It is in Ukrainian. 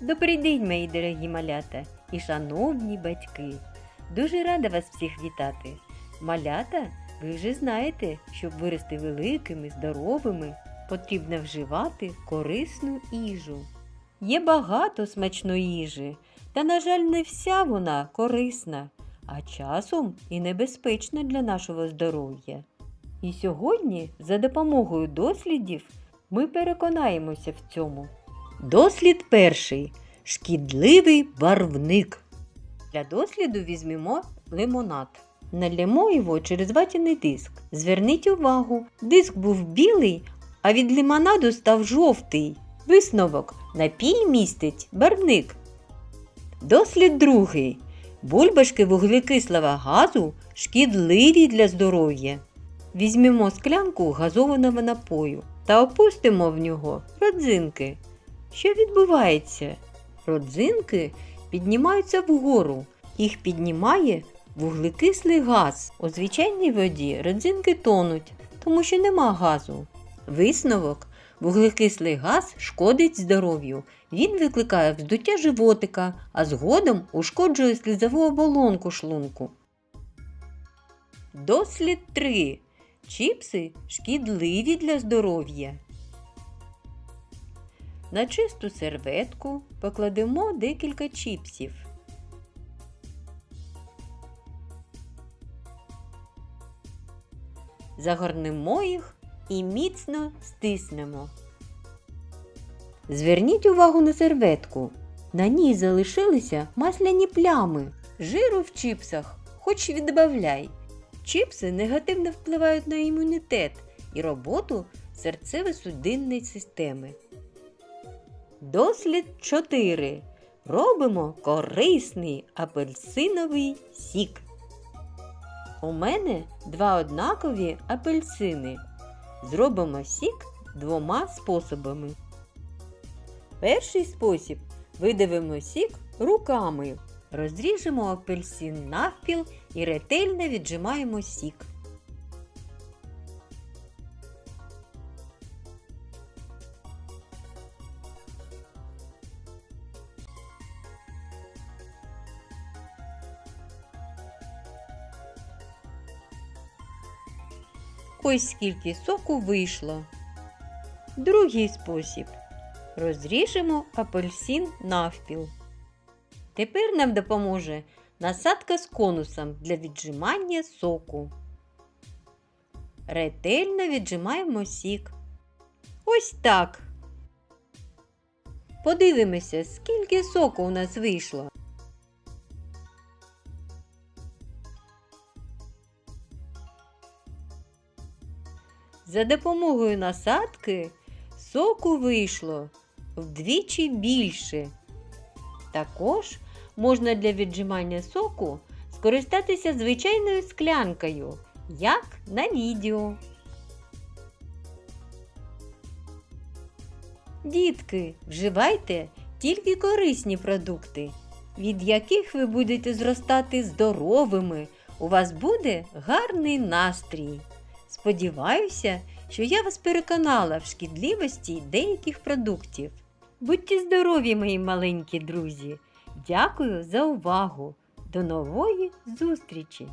Добрий день, мої дорогі малята і шановні батьки. Дуже рада вас всіх вітати. Малята, ви вже знаєте, щоб вирости великими, здоровими, потрібно вживати корисну їжу. Є багато смачної їжі, та, на жаль, не вся вона корисна, а часом і небезпечна для нашого здоров'я. І сьогодні, за допомогою дослідів, ми переконаємося в цьому. Дослід перший шкідливий барвник. Для досліду візьмемо лимонад. Налємо його через ватяний диск. Зверніть увагу, диск був білий, а від лимонаду став жовтий. Висновок напій містить барвник. Дослід другий. Бульбашки вуглекислого газу шкідливі для здоров'я. Візьмемо склянку газованого напою та опустимо в нього родзинки. Що відбувається? Родзинки піднімаються вгору. Їх піднімає вуглекислий газ. У звичайній воді родзинки тонуть, тому що нема газу. Висновок вуглекислий газ шкодить здоров'ю. Він викликає вздуття животика, а згодом ушкоджує слізову оболонку шлунку. Дослід 3. Чіпси шкідливі для здоров'я. На чисту серветку покладемо декілька чіпсів. Загорнемо їх і міцно стиснемо. Зверніть увагу на серветку. На ній залишилися масляні плями. Жиру в чіпсах хоч відбавляй. Чіпси негативно впливають на імунітет і роботу серцево-судинної системи. Дослід 4. Робимо корисний апельсиновий сік. У мене два однакові апельсини. Зробимо сік двома способами. Перший спосіб видавимо сік руками. Розріжемо апельсин навпіл і ретельно віджимаємо сік. Ось скільки соку вийшло. Другий спосіб. Розріжемо апельсин навпіл. Тепер нам допоможе насадка з конусом для віджимання соку. Ретельно віджимаємо сік. Ось так. Подивимося, скільки соку у нас вийшло. За допомогою насадки соку вийшло вдвічі більше. Також можна для віджимання соку скористатися звичайною склянкою, як на відео. Дітки, вживайте тільки корисні продукти, від яких ви будете зростати здоровими. У вас буде гарний настрій. Сподіваюся, що я вас переконала в шкідливості деяких продуктів. Будьте здорові, мої маленькі друзі! Дякую за увагу! До нової зустрічі!